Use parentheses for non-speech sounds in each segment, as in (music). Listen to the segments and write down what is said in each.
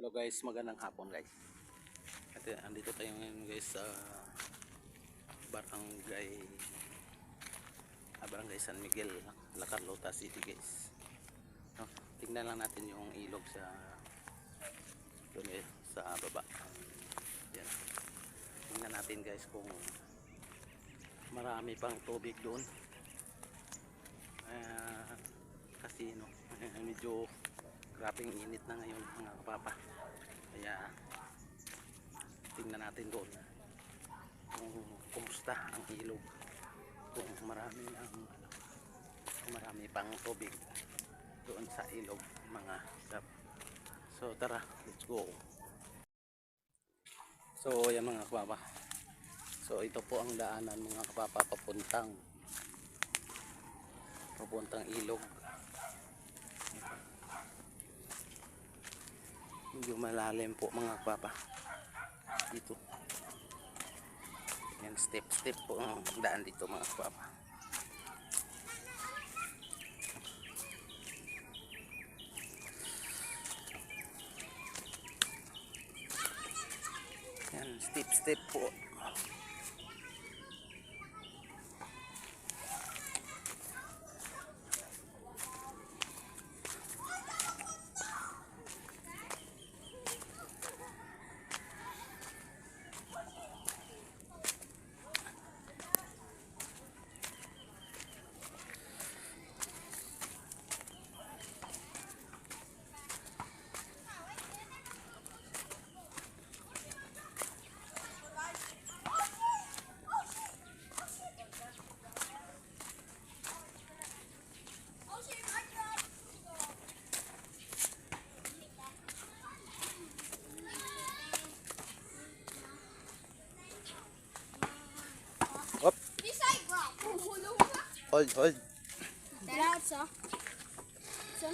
Hello guys, magandang hapon guys. At uh, andito tayo ngayon guys sa Barangay ah, Barangay San Miguel, La Carlota City guys. No, tingnan lang natin yung ilog sa doon eh, sa baba. Yan. Tingnan natin guys kung marami pang tubig doon. Ah, kasi no, (laughs) medyo grabing init na ngayon mga kapapa. Kaya tingnan natin doon kung kumusta ang ilog. Kung marami ang kung marami pang tubig doon sa ilog mga kap. So tara let's go. So yan mga kapapa. So ito po ang daanan mga kapapa papuntang papuntang ilog medyo malalim po mga papa dito. Yan step step po ang daan dito mga papa yan step step po hold hold Dalaw sa. Sa.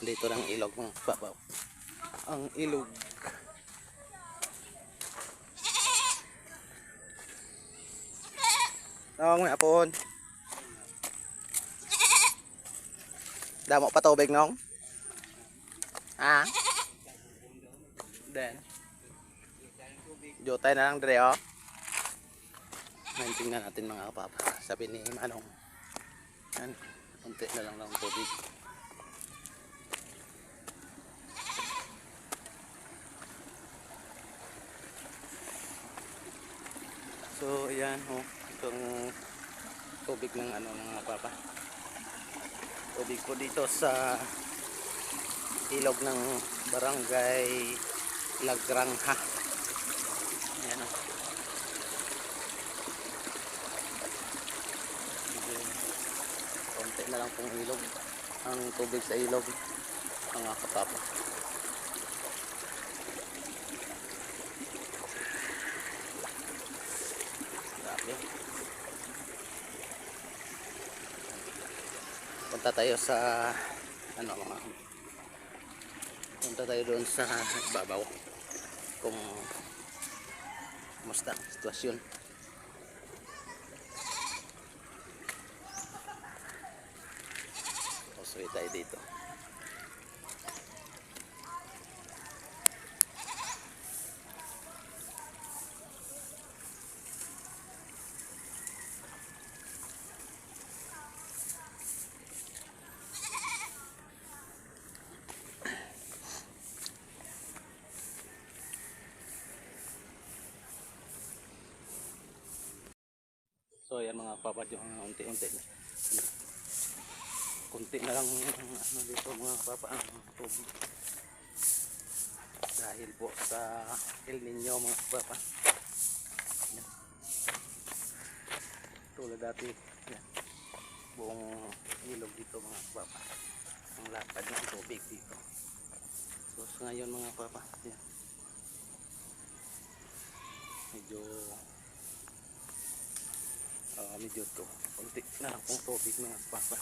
Dito ng ilog mga papa ang ilog Nong, may apon. Damo pa tubig nong? Ha? Den. Jotay na lang dire oh. Ngayon natin mga kapapa. Sabi ni Manong. Yan. Unti na lang ng tubig. So, ayan oh, itong tubig ng ano mga papa. Tubig po dito sa ilog ng barangay Lagrangha. Ayan oh. Medyo Konti na lang pong ilog. Ang tubig sa ilog mga kapapa. Grabe. Punta tayo sa ano mga punta tayo doon sa babaw kung kumusta sitwasyon. Pasuloy tayo dito. So ayan mga papad yung mga unti-unti na. Kunti na lang ano dito mga papa ang tubig. Dahil po sa El Nino mga papa. Yan. Tulad dati yan. Buong ilog dito mga papa. Ang lapad ng tubig dito. So ngayon mga papa. Yan. Medyo uh, medyo to konti na lang pong tubig mga papa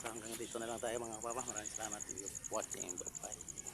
So, hanggang dito na lang tayo mga papa. Maraming salamat. For watching. Bye bye